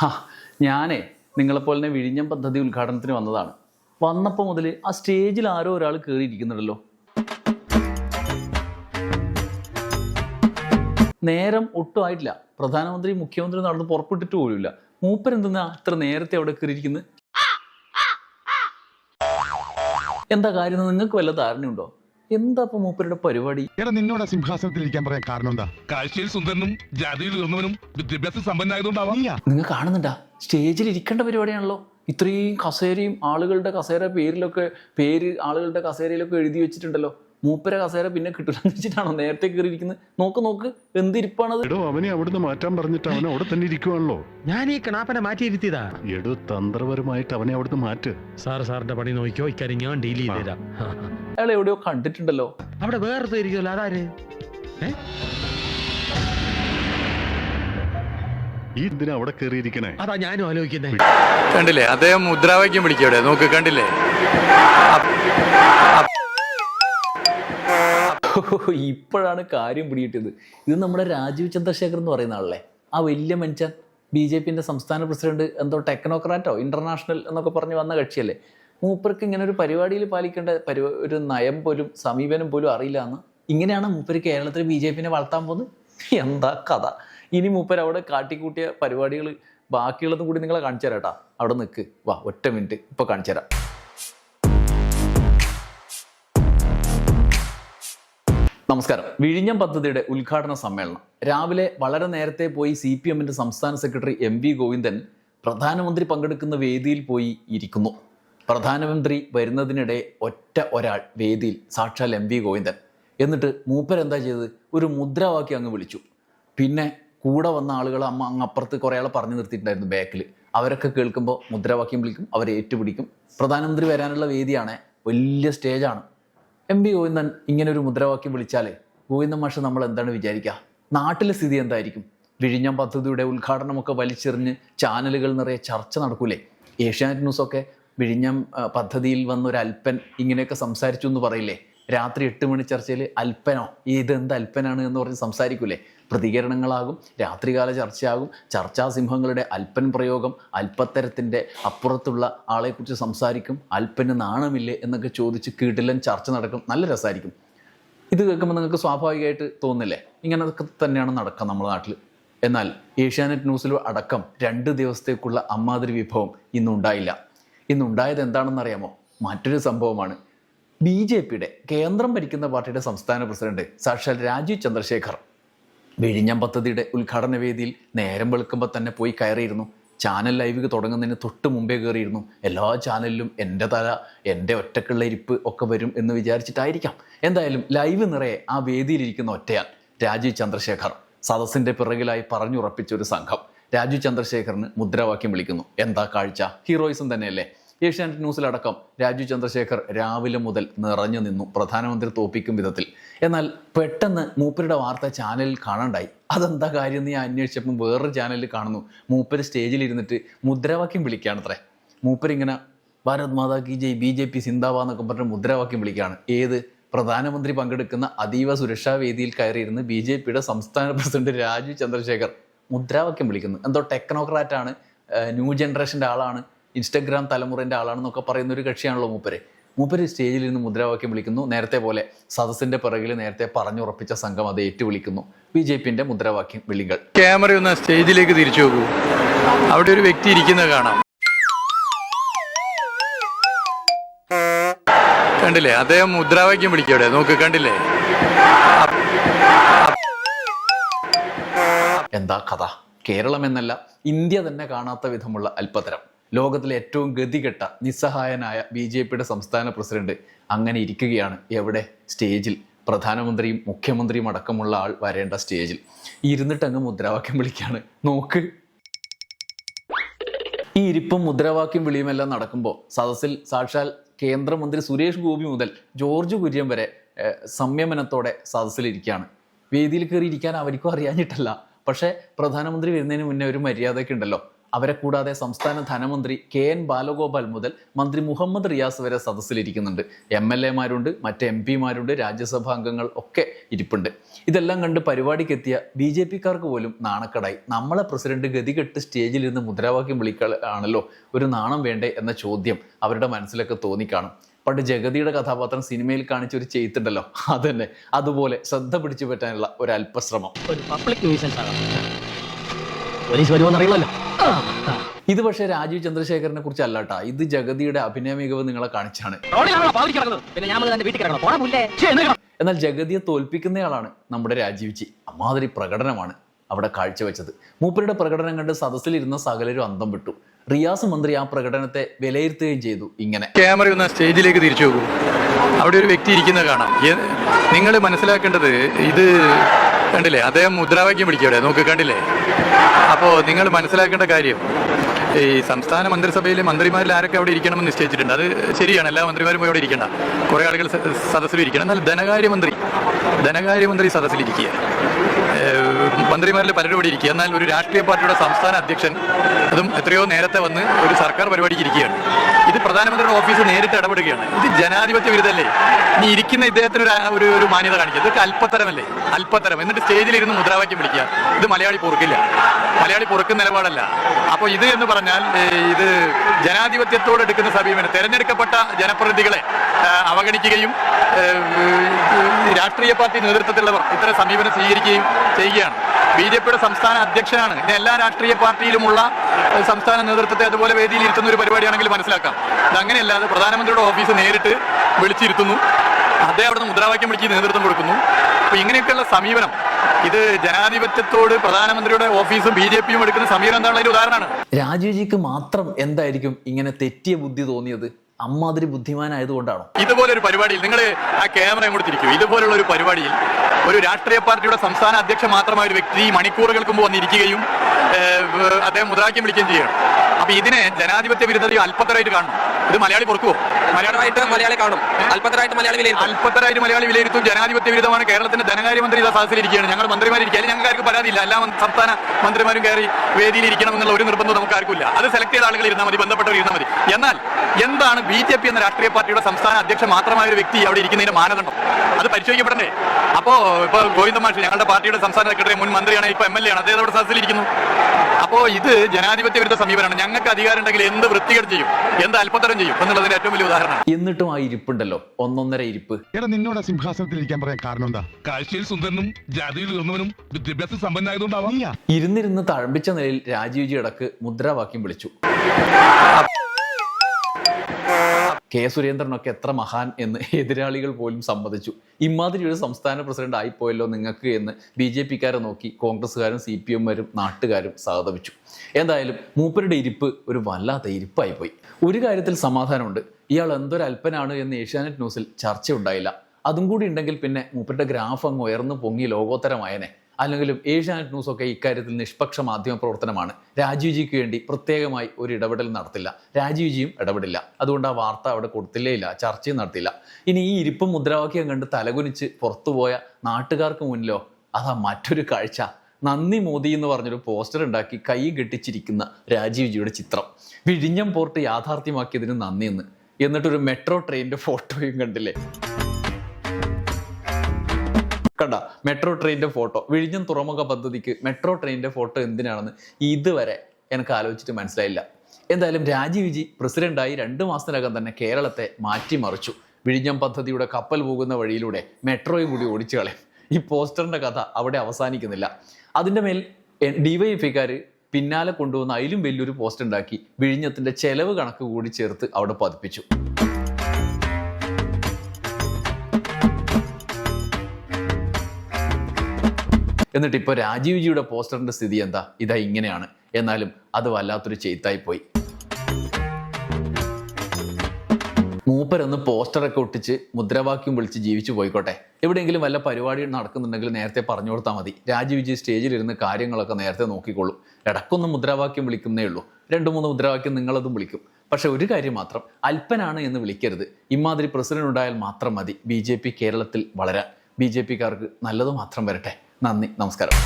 ഹാ ഞാനേ നിങ്ങളെപ്പോലെ തന്നെ വിഴിഞ്ഞം പദ്ധതി ഉദ്ഘാടനത്തിന് വന്നതാണ്. വന്നപ്പോൾ മുതൽ ആ സ്റ്റേജിൽ ആരോ ഒരാൾ കയറിയിരിക്കുന്നുണ്ടല്ലോ നേരം ഒട്ടും ആയിട്ടില്ല. പ്രധാനമന്ത്രി മുഖ്യമന്ത്രി നടന്ന് പുറപ്പെട്ടിട്ട് പോലുമില്ല. മൂപ്പരെന്തെന്നാ ഇത്ര നേരത്തെ അവിടെ കയറിയിരിക്കുന്നത് എന്താ കാര്യം നിങ്ങൾക്ക് വല്ല ധാരണയുണ്ടോ? എന്താ ഇപ്പൊ മൂപ്പരുടെ പരിപാടി? എടാ നിന്നോട് ആ സിംഹാസനത്തിൽ ഇരിക്കാൻ പറയാൻ കാരണം എന്താ? കാഴ്ചയിൽ സുന്ദരനും ജാതിയിൽ ഉയർന്നവനും വിദ്യാഭ്യാസ സമ്പന്നായതുകൊണ്ടാവാം നീയാ നിങ്ങൾ കാണുന്നുണ്ടാ? സ്റ്റേജിൽ ഇരിക്കേണ്ട പരിപാടിയാണല്ലോ. ഇത്രയും കസേരയും ആളുകളുടെ കസേര പേരിലൊക്കെ പേര് ആളുകളുടെ കസേരയിലൊക്കെ എഴുതി വെച്ചിട്ടുണ്ടല്ലോ. മൂപ്പര കസേര പിന്നെ കിട്ടില്ലെന്ന് വെച്ചിട്ടാണോ നേരത്തെ കയറിയിരിക്കുന്നത്? നോക്ക് നോക്ക്. എന്തിരിപ്പാണത്? എടോ അവനെ അവിടുന്ന് മാറ്റാൻ പറഞ്ഞിട്ട് അവനെ അവിടെ തന്നെ ഇരിക്കുവാണല്ലോ. ഞാൻ ഈ കണാപ്പനെ മാറ്റിയിരുത്തിയതാ. എടോ തന്ത്രപരമായിട്ട് അവനെ അവിടുന്ന് മാറ്റ്. സാർ സാറിന്റെ പണി നോക്കിയോ ഇക്കാര്യം ഞാൻ ഡീൽ ചെയ്തുതരാം അയാൾ എവിടെയോ കണ്ടിട്ടുണ്ടല്ലോ. അവിടെ വേറെ ഇരിക്കുമല്ലോ അതാര്? ഈ ഇതിനെ അവിടെ കയറിയിരിക്കണേ അതാ ഞാനും ആലോചിക്കുന്നത് കണ്ടില്ലേ? അദ്ദേഹം മുദ്രാവാക്യം വിളിക്കവിടെ നോക്ക് കണ്ടില്ലേ? ഇപ്പോഴാണ് കാര്യം പിടികിട്ടിയത്. ഇത് നമ്മുടെ രാജീവ് ചന്ദ്രശേഖർ എന്ന് പറയുന്ന ആളല്ലേ? ആ വലിയ മനുഷ്യൻ ബി ജെ പിന്റെ സംസ്ഥാന പ്രസിഡന്റ് എന്തോ ടെക്നോക്രാറ്റോ ഇന്റർനാഷണൽ എന്നൊക്കെ പറഞ്ഞ് വന്ന കക്ഷിയല്ലേ? മൂപ്പർക്ക് ഇങ്ങനെ ഒരു പരിപാടിയിൽ പാലിക്കേണ്ട പരിപാ ഒരു നയം പോലും സമീപനം പോലും അറിയില്ല എന്ന്. ഇങ്ങനെയാണ് മൂപ്പർ കേരളത്തിൽ ബി ജെ പിനെ വളർത്താൻ പോകുന്നത്? എന്താ കഥ? ഇനി മൂപ്പർ അവിടെ കാട്ടിക്കൂട്ടിയ പരിപാടികൾ ബാക്കിയുള്ളതും കൂടി നിങ്ങളെ കാണിച്ചു തരാം കേട്ടാ. അവിടെ നിൽക്ക് വാ ഒറ്റ മിനിറ്റ്. ഇപ്പൊ കാണിച്ചു തരാം. നമസ്കാരം. വിഴിഞ്ഞം പദ്ധതിയുടെ ഉദ്ഘാടന സമ്മേളനം. രാവിലെ വളരെ നേരത്തെ പോയി സി പി എമ്മിന്റെ സംസ്ഥാന സെക്രട്ടറി എം വി ഗോവിന്ദൻ പ്രധാനമന്ത്രി പങ്കെടുക്കുന്ന വേദിയിൽ പോയി ഇരിക്കുന്നു. പ്രധാനമന്ത്രി വരുന്നതിനിടെ ഒറ്റ ഒരാൾ വേദിയിൽ സാക്ഷാൽ എം വി ഗോവിന്ദൻ. എന്നിട്ട് മൂപ്പരെന്താ ചെയ്തത്? ഒരു മുദ്രാവാക്യം അങ്ങ് വിളിച്ചു. പിന്നെ കൂടെ വന്ന ആളുകൾ അമ്മ അങ്ങ് അപ്പുറത്ത് കുറേ ആളെ പറഞ്ഞു നിർത്തിയിട്ടുണ്ടായിരുന്നു ബാക്കിൽ അവരൊക്കെ കേൾക്കുമ്പോൾ മുദ്രാവാക്യം വിളിക്കും അവരെ ഏറ്റുപിടിക്കും. പ്രധാനമന്ത്രി വരാനുള്ള വേദിയാണ് വലിയ സ്റ്റേജാണ് എം പി ഗോവിന്ദൻ ഇങ്ങനെ ഒരു മുദ്രാവാക്യം വിളിച്ചാലേ ഗോവിന്ദൻ മാഷ് നമ്മൾ എന്താണ് വിചാരിക്കുക നാട്ടിലെ സ്ഥിതി എന്തായിരിക്കും? വിഴിഞ്ഞം പദ്ധതിയുടെ ഉദ്ഘാടനമൊക്കെ വലിച്ചെറിഞ്ഞ് ചാനലുകൾ നിറയെ ചർച്ച നടക്കൂലേ? ഏഷ്യാനെറ്റ് ന്യൂസൊക്കെ വിഴിഞ്ഞം പദ്ധതിയിൽ വന്ന ഒരു അല്പൻ ഇങ്ങനെയൊക്കെ സംസാരിച്ചു എന്ന് പറയില്ലേ? രാത്രി എട്ട് മണി ചർച്ചയിൽ അല്പനോ ഇതെന്ത് അല്പനാണ് എന്ന് പറഞ്ഞ് സംസാരിക്കൂലേ? പ്രതികരണങ്ങളാകും രാത്രികാല ചർച്ചയാകും ചർച്ചാസിംഹങ്ങളുടെ അല്പൻ പ്രയോഗം അല്പത്തരത്തിന്റെ അപ്പുറത്തുള്ള ആളെക്കുറിച്ച് സംസാരിക്കും അല്പന് നാണമില്ലേ എന്നൊക്കെ ചോദിച്ച് കീട്ടിലൻ ചർച്ച നടക്കും നല്ല രസമായിരിക്കും. ഇത് കേൾക്കുമ്പോൾ നിങ്ങൾക്ക് സ്വാഭാവികമായിട്ട് തോന്നില്ലേ ഇങ്ങനെയൊക്കെ തന്നെയാണ് നടക്കുക നമ്മുടെ നാട്ടിൽ എന്നാൽ ഏഷ്യാനെറ്റ് ന്യൂസിൽ അടക്കം രണ്ട് ദിവസത്തേക്കുള്ള അമ്മാതിരി വിഭവം ഇന്നുണ്ടായില്ല. ഇന്നുണ്ടായത് എന്താണെന്ന് അറിയാമോ മറ്റൊരു സംഭവമാണ്. ബി ജെ പിയുടെ കേന്ദ്രം ഭരിക്കുന്ന പാർട്ടിയുടെ സംസ്ഥാന പ്രസിഡന്റ് സാക്ഷാൽ രാജീവ് ചന്ദ്രശേഖർ വിഴിഞ്ഞം പദ്ധതിയുടെ ഉദ്ഘാടന വേദിയിൽ നേരം വെളുക്കുമ്പോൾ തന്നെ പോയി കയറിയിരുന്നു. ചാനൽ ലൈവ് തുടങ്ങുന്നതിന് തൊട്ട് മുമ്പേ കയറിയിരുന്നു. എല്ലാ ചാനലിലും എന്റെ തല എന്റെ ഒറ്റക്കുള്ള ഇരിപ്പ് ഒക്കെ വരും എന്ന് വിചാരിച്ചിട്ടായിരിക്കാം. എന്തായാലും ലൈവ് നിറയെ ആ വേദിയിലിരിക്കുന്ന ഒറ്റയാൾ രാജീവ് ചന്ദ്രശേഖർ സദസ്സിന്റെ പിറകിലായി പറഞ്ഞുറപ്പിച്ച ഒരു സംഘം. രാജീവ് ചന്ദ്രശേഖറിന് മുദ്രാവാക്യം വിളിക്കുന്നു. എന്താ കാഴ്ച? ഹീറോയിസം തന്നെയല്ലേ. ഏഷ്യാനെറ്റ് ന്യൂസിലടക്കം രാജു ചന്ദ്രശേഖർ രാവിലെ മുതൽ നിറഞ്ഞു നിന്നു പ്രധാനമന്ത്രി തോപ്പിക്കും വിധത്തിൽ. എന്നാൽ പെട്ടെന്ന് മൂപ്പരുടെ വാർത്ത ചാനലിൽ കാണാണ്ടായി. അതെന്താ കാര്യം എന്ന് ഞാൻ അന്വേഷിച്ചപ്പോൾ വേറൊരു ചാനലിൽ കാണുന്നു. മൂപ്പര് സ്റ്റേജിൽ ഇരുന്നിട്ട് മുദ്രാവാക്യം വിളിക്കുകയാണത്രേ. മൂപ്പരിങ്ങനെ ഭാരത് മാതാ കി ജയ് ബി ജെ പി സിന്താബ എന്നൊക്കെ പറഞ്ഞ മുദ്രാവാക്യം വിളിക്കുകയാണ്. ഏത്? പ്രധാനമന്ത്രി പങ്കെടുക്കുന്ന അതീവ സുരക്ഷാ വേദിയിൽ കയറിയിരുന്ന് ബി ജെ പിയുടെ സംസ്ഥാന പ്രസിഡന്റ് രാജു ചന്ദ്രശേഖർ. മുദ്രാവാക്യം വിളിക്കുന്നത് എന്തോ ടെക്നോക്രാറ്റ് ആണ് ന്യൂ ജനറേഷന്റെ ആളാണ് ഇൻസ്റ്റഗ്രാം തലമുറേന്റെ ആളാണെന്നൊക്കെ പറയുന്ന ഒരു കക്ഷിയാണല്ലോ മൂപ്പര്. മൂപ്പര് സ്റ്റേജിൽ നിന്ന് മുദ്രാവാക്യം വിളിക്കുന്നു. നേരത്തെ പോലെ സദസ്സിന്റെ പിറകിൽ നേരത്തെ പറഞ്ഞുറപ്പിച്ച സംഘം അത് ഏറ്റുവിളിക്കുന്നു. ബി ജെ പിന്റെ മുദ്രാവാക്യം വിളികൾ. ക്യാമറ ഒന്ന് സ്റ്റേജിലേക്ക് തിരിച്ചു നോക്കൂ. അവിടെ ഒരു വ്യക്തി ഇരിക്കുന്നത് കാണാം. കണ്ടില്ലേ? അദ്ദേഹം മുദ്രാവാക്യം വിളിക്കവിടെ. നോക്ക് കണ്ടില്ലേ? എന്താ കഥ? കേരളം എന്നല്ല ഇന്ത്യ തന്നെ കാണാത്ത വിധമുള്ള അല്പതരം ലോകത്തിലെ ഏറ്റവും ഗതികെട്ട നിസ്സഹായനായ ബി ജെ പിയുടെ സംസ്ഥാന പ്രസിഡന്റ് അങ്ങനെ ഇരിക്കുകയാണ് എവിടെ? സ്റ്റേജിൽ. പ്രധാനമന്ത്രിയും മുഖ്യമന്ത്രിയും അടക്കമുള്ള ആൾ വരേണ്ട സ്റ്റേജിൽ. ഇരുന്നിട്ട് അങ്ങ് മുദ്രാവാക്യം വിളിക്കുകയാണ് നോക്ക്. ഈ ഇരിപ്പും മുദ്രാവാക്യം വിളിയുമെല്ലാം നടക്കുമ്പോൾ സദസ്സിൽ സാക്ഷാൽ കേന്ദ്രമന്ത്രി സുരേഷ് ഗോപി മുതൽ ജോർജ് കുര്യൻ വരെ സംയമനത്തോടെ സദസ്സിലിരിക്കുകയാണ്. വേദിയിൽ കയറി ഇരിക്കാൻ അവർക്കും അറിയാഞ്ഞിട്ടല്ല. പക്ഷേ പ്രധാനമന്ത്രി വരുന്നതിന് മുന്നേ ഒരു മര്യാദയൊക്കെ ഉണ്ടല്ലോ. അവരെ കൂടാതെ സംസ്ഥാന ധനമന്ത്രി കെ എൻ ബാലഗോപാൽ മുതൽ മന്ത്രി മുഹമ്മദ് റിയാസ് വരെ സദസ്സിലിരിക്കുന്നുണ്ട്. എം എൽ എമാരുണ്ട് മറ്റ് എം പിമാരുണ്ട് രാജ്യസഭാ അംഗങ്ങൾ ഒക്കെ ഇരിപ്പുണ്ട്. ഇതെല്ലാം കണ്ട് പരിപാടിക്ക് എത്തിയ ബി ജെ പിക്കാർക്ക് പോലും നാണക്കടായി. നമ്മളെ പ്രസിഡന്റ് ഗതികെട്ട് സ്റ്റേജിൽ ഇരുന്ന് മുദ്രാവാക്യം വിളിക്കാണല്ലോ ഒരു നാണം വേണ്ടേ എന്ന ചോദ്യം അവരുടെ മനസ്സിലൊക്കെ തോന്നിക്കാണും. പണ്ട് ജഗതിയുടെ കഥാപാത്രം സിനിമയിൽ കാണിച്ച ഒരു ചെയ്ത്തുണ്ടല്ലോ അതന്നെ. അതുപോലെ ശ്രദ്ധ പിടിച്ചു പറ്റാനുള്ള ഒരു അല്പശ്രമം ഇത് പക്ഷേ രാജീവ് ചന്ദ്രശേഖരനെ കുറിച്ച് അല്ലാട്ടാ ഇത് ജഗതിയുടെ അഭിനയ മികവ് നിങ്ങളെ കാണിച്ചാണ്. എന്നാൽ ജഗതിയെ തോൽപ്പിക്കുന്നയാളാണ് നമ്മുടെ രാജീവ്ജി അമ്മാതിരി പ്രകടനമാണ് അവിടെ കാഴ്ചവെച്ചത്. മൂപ്പരുടെ പ്രകടനം കണ്ട് സദസ്സിലിരുന്ന സകലരും അന്തം വിട്ടു. റിയാസ് മന്ത്രി ആ പ്രകടനത്തെ വിലയിരുത്തുകയും ചെയ്തു ഇങ്ങനെ. ക്യാമറ ഒന്ന് സ്റ്റേജിലേക്ക് തിരിച്ചു പോകും അവിടെ ഒരു വ്യക്തി ഇരിക്കുന്നത് കാണാം. നിങ്ങൾ മനസ്സിലാക്കേണ്ടത് ഇത് കണ്ടില്ലേ? അദ്ദേഹം മുദ്രാവാക്യം പിടിക്കവിടെ നോക്ക് കണ്ടില്ലേ? അപ്പോൾ നിങ്ങൾ മനസ്സിലാക്കേണ്ട കാര്യം ഈ സംസ്ഥാന മന്ത്രിസഭയിലെ മന്ത്രിമാരിൽ ആരൊക്കെ അവിടെ ഇരിക്കണം എന്ന് നിശ്ചയിച്ചിട്ടുണ്ട്. അത് ശരിയാണ്. എല്ലാ മന്ത്രിമാരും അവിടെ ഇരിക്കണ്ട. കുറേ ആളുകൾ സദസ്സിലിരിക്കണം എന്നാൽ ധനകാര്യമന്ത്രി ധനകാര്യമന്ത്രി സദസ്സിലിരിക്കുക മന്ത്രിമാരിൽ പലരും ഇവിടെ ഇരിക്കുക എന്നാൽ ഒരു രാഷ്ട്രീയ പാർട്ടിയുടെ സംസ്ഥാന അധ്യക്ഷൻ അതും എത്രയോ നേരത്തെ വന്ന് ഒരു സർക്കാർ പരിപാടിക്ക് ഇരിക്കുകയാണ്. ഇത് പ്രധാനമന്ത്രിയുടെ ഓഫീസ് നേരിട്ട് ഇടപെടുകയാണ്. ഇത് ജനാധിപത്യ വിരുദ്ധല്ലേ? ഇനി ഇരിക്കുന്ന ഇദ്ദേഹത്തിന് ഒരു ഒരു മാന്യത കാണിക്കുക. ഇതൊക്കെ അല്പത്തരമല്ലേ? അല്പത്തരം. എന്നിട്ട് സ്റ്റേജിലിരുന്ന് മുദ്രാവാക്യം വിളിക്കുക. ഇത് മലയാളി പൊറുക്കില്ല. മലയാളി പൊറുക്കുന്ന നിലപാടല്ല. അപ്പോൾ ഇത് എന്ന് പറഞ്ഞാൽ ഇത് ജനാധിപത്യത്തോട് എടുക്കുന്ന സമീപനം. തെരഞ്ഞെടുക്കപ്പെട്ട ജനപ്രതിനിധികളെ അവഗണിക്കുകയും രാഷ്ട്രീയ പാർട്ടി നേതൃത്വത്തിലുള്ളവർ ഇത്തരം സമീപനം സ്വീകരിക്കുകയും ചെയ്യുകയാണ്. ബി ജെ പിയുടെ സംസ്ഥാന അധ്യക്ഷനാണ്. ഇത് എല്ലാ രാഷ്ട്രീയ പാർട്ടിയിലുമുള്ള സംസ്ഥാന നേതൃത്വത്തെ അതുപോലെ വേദിയിൽ ഇരുത്തുന്ന ഒരു പരിപാടിയാണെങ്കിൽ മനസ്സിലാക്കാം. ഇത് അങ്ങനെയല്ലാതെ പ്രധാനമന്ത്രിയുടെ ഓഫീസ് നേരിട്ട് വിളിച്ചിരുത്തുന്നു. അദ്ദേഹം അവിടുന്ന് മുദ്രാവാക്യം വിളിച്ച് നേതൃത്വം കൊടുക്കുന്നു. അപ്പൊ ഇങ്ങനെയൊക്കെയുള്ള സമീപനം ഇത് ജനാധിപത്യത്തോട് പ്രധാനമന്ത്രിയുടെ ഓഫീസും ബി ജെ പിയും എടുക്കുന്ന സമീപനം എന്താണുള്ള ഒരു ഉദാഹരണമാണ്. രാജീവ്ജിക്ക് മാത്രം എന്തായിരിക്കും ഇങ്ങനെ തെറ്റിയ ബുദ്ധി തോന്നിയത്? അമ്മാതിരി ബുദ്ധിമാനായതുകൊണ്ടാണോ? ഇതുപോലെ ഒരു പരിപാടിയിൽ നിങ്ങൾ ആ ക്യാമറ കൊടുത്തിരിക്കും തിരിക്കൂ. ഇതുപോലുള്ള ഒരു പരിപാടിയിൽ ഒരു രാഷ്ട്രീയ പാർട്ടിയുടെ സംസ്ഥാന അധ്യക്ഷൻ മാത്രമായ ഒരു വ്യക്തി മണിക്കൂറുകൾക്ക് മുമ്പ് വന്നിരിക്കുകയും അദ്ദേഹം മുദ്രാവാക്യം വിളിക്കുകയും ചെയ്യണം അപ്പൊ ഇതിനെ ജനാധിപത്യ വിരുദ്ധതയും അല്പത്തരമായിട്ട് കാണണം. ഇത് മലയാളി പൊറുക്കുവോ? മലയാളമായിട്ട് മലയാളി കാണും. അല്പത്തരായിട്ട് മലയാളി വിലയിരുത്തും. അല്പത്തരായിട്ട് മലയാളി വിലയിരുത്തും. ജനാധിപത്യ വിരുദ്ധമാണ് കേരളത്തിന്റെ ധനകാര്യമന്ത്രി ഇതാ സദസ്സിലിരിക്കുകയാണ് ഞങ്ങൾ മന്ത്രിമാരിരിക്കുക. അല്ലെങ്കിൽ ഞങ്ങൾക്ക് ആർക്കും പരാതിയില്ല. എല്ലാ സംസ്ഥാന മന്ത്രിമാരും കയറി വേദിയിൽ ഇരിക്കണം എന്നുള്ള ഒരു നിർബന്ധം നമുക്ക് ഇല്ല. അത് സെലക്ട് ചെയ്ത ആളുകൾ ഇരുന്നാൽ മതി ബന്ധപ്പെട്ടവർ ഇരുന്നാൽ മതി. എന്നാൽ എന്താണ് ബി ജെ പി എന്ന രാഷ്ട്രീയ പാർട്ടിയുടെ സംസ്ഥാന അധ്യക്ഷൻ മാത്രമായ ഒരു വ്യക്തി അവിടെ ഇരിക്കുന്നതിന്റെ മാനദണ്ഡം? അത് പരിശോധിക്കപ്പെടണ്ടേ? അപ്പോ ഇപ്പൊ ഗോവിന്ദ മാഷി ഞങ്ങളുടെ പാർട്ടിയുടെ സംസ്ഥാന സെക്രട്ടറി മുൻ മന്ത്രിയാണ് ഇപ്പൊ എം എൽ എ ആണ്. അദ്ദേഹം അവിടെ സദസ്സിലിരിക്കുന്നു അപ്പോ ഇത് ജനാധിപത്യ വിരുദ്ധ സമീപനമാണ്. ഞങ്ങൾക്ക് അധികാരം ഉണ്ടെങ്കിൽ എന്ത് വൃത്തികേട് ചെയ്യും? എന്ത് അല്പത്തരം ചെയ്യും എന്നുള്ളതിന് ഏറ്റവും വലിയ ഉദാഹരണം എന്നിട്ടും ആ ഇരിപ്പുണ്ടല്ലോ. ഒന്നൊന്നര ഇരിപ്പ്. എടാ നിന്നോട് ആ സിംഹാസനത്തിൽ ഇരിക്കാൻ പറയാൻ കാരണം എന്താ? കാഴ്ചയിൽ സുന്ദരനും ജാതിയിൽ ഉയർന്നവനും വിദ്യാഭ്യാസ സമ്പന്നായതുകൊണ്ടാവാം നീയാ? ഇരുന്നിരുന്ന് തഴമ്പിച്ച നിലയിൽ രാജീവ്ജി ഇടയ്ക്ക് മുദ്രാവാക്യം വിളിച്ചു. കെ സുരേന്ദ്രനൊക്കെ എത്ര മഹാൻ എന്ന് എതിരാളികൾ പോലും സമ്മതിച്ചു. ഇമാതിരി ഒരു സംസ്ഥാന പ്രസിഡന്റ് ആയിപ്പോയല്ലോ നിങ്ങൾക്ക് എന്ന് ബി ജെ പിക്കാരെ നോക്കി കോൺഗ്രസ്സുകാരും സി പി എമ്മാരും നാട്ടുകാരും സഹതപിച്ചു എന്തായാലും മൂപ്പരുടെ ഇരിപ്പ് ഒരു വല്ലാത്ത ഇരിപ്പായിപ്പോയി. ഒരു കാര്യത്തിൽ സമാധാനമുണ്ട്. ഇയാൾ എന്തൊരു അല്പനാണ് എന്ന് ഏഷ്യാനെറ്റ് ന്യൂസിൽ ചർച്ച ഉണ്ടായില്ല അതും കൂടി ഉണ്ടെങ്കിൽ പിന്നെ മൂപ്പരുടെ ഗ്രാഫ് അങ്ങ് ഉയർന്നു പൊങ്ങി ലോകോത്തരമായനെ. അല്ലെങ്കിലും ഏഷ്യാനെറ്റ് ന്യൂസ് ഒക്കെ ഇക്കാര്യത്തിൽ നിഷ്പക്ഷ മാധ്യമ പ്രവർത്തനമാണ്. രാജീവ്ജിക്ക് വേണ്ടി പ്രത്യേകമായി ഒരു ഇടപെടൽ നടത്തില്ല. രാജീവ്ജിയും ഇടപെടില്ല. അതുകൊണ്ട് ആ വാർത്ത അവിടെ കൊടുത്തില്ലേ ഇല്ല ചർച്ചയും നടത്തില്ല ഇനി ഈ ഇരിപ്പും മുദ്രാവാക്യം കണ്ട് തലകുനിച്ച് പുറത്തുപോയ നാട്ടുകാർക്ക് മുന്നിലോ അതാ മറ്റൊരു കാഴ്ച. നന്ദി മോദി എന്ന് പറഞ്ഞൊരു പോസ്റ്റർ ഉണ്ടാക്കി കൈ കെട്ടിച്ചിരിക്കുന്ന രാജീവ്ജിയുടെ ചിത്രം. വിഴിഞ്ഞം പോർട്ട് യാഥാർത്ഥ്യമാക്കിയതിന് നന്ദിയെന്ന്. എന്നിട്ടൊരു മെട്രോ ട്രെയിനിന്റെ ഫോട്ടോയും കണ്ടില്ലേ? കണ്ട മെട്രോ ട്രെയിനിന്റെ ഫോട്ടോ. വിഴിഞ്ഞം തുറമുഖ പദ്ധതിക്ക് മെട്രോ ട്രെയിനിന്റെ ഫോട്ടോ എന്തിനാണെന്ന് ഇതുവരെ എനിക്ക് ആലോചിച്ചിട്ട് മനസ്സിലായില്ല. എന്തായാലും രാജീവ് ജി പ്രസിഡന്റായി രണ്ട് മാസത്തിനകം തന്നെ കേരളത്തെ മാറ്റിമറിച്ചു. വിഴിഞ്ഞം പദ്ധതിയുടെ കപ്പൽ പോകുന്ന വഴിയിലൂടെ മെട്രോയും കൂടി ഓടിച്ചു കളയും. ഈ പോസ്റ്ററിന്റെ കഥ അവിടെ അവസാനിക്കുന്നില്ല. അതിന്റെ മേൽ ഡിവൈഎഫ്ഐക്കാർ പിന്നാലെ കൊണ്ടുവന്ന അതിലും വലിയൊരു പോസ്റ്റ് ഉണ്ടാക്കി വിഴിഞ്ഞത്തിന്റെ ചെലവ് കണക്ക് കൂടി ചേർത്ത് അവിടെ പതിപ്പിച്ചു. എന്നിട്ട് ഇപ്പോൾ രാജീവ് ജിയുടെ പോസ്റ്ററിന്റെ സ്ഥിതി എന്താ? ഇതാ ഇങ്ങനെയാണ്. എന്നാലും അത് വല്ലാത്തൊരു ചെയ്ത്തായി പോയി. മൂപ്പരൊന്ന് പോസ്റ്ററൊക്കെ ഒട്ടിച്ച് മുദ്രാവാക്യം വിളിച്ച് ജീവിച്ചു പോയിക്കോട്ടെ. എവിടെയെങ്കിലും വല്ല പരിപാടി നടക്കുന്നുണ്ടെങ്കിൽ നേരത്തെ പറഞ്ഞു കൊടുത്താൽ മതി. രാജീവ് ജി സ്റ്റേജിലിരുന്ന് കാര്യങ്ങളൊക്കെ നേരത്തെ നോക്കിക്കോളും. ഇടക്കൊന്ന് മുദ്രാവാക്യം വിളിക്കുന്നേ ഉള്ളൂ. രണ്ട് മൂന്ന് മുദ്രാവാക്യം നിങ്ങളതും വിളിക്കും. പക്ഷെ ഒരു കാര്യം മാത്രം അല്പനാണ് എന്ന് വിളിക്കരുത്. ഇമാതിരി പ്രസിഡന്റ് ഉണ്ടായാൽ മാത്രം മതി. ബി കേരളത്തിൽ വളരാൻ. ബി ജെ പിക്കാർക്ക് നല്ലത് മാത്രം വരട്ടെ. നന്ദി നമസ്കാരം.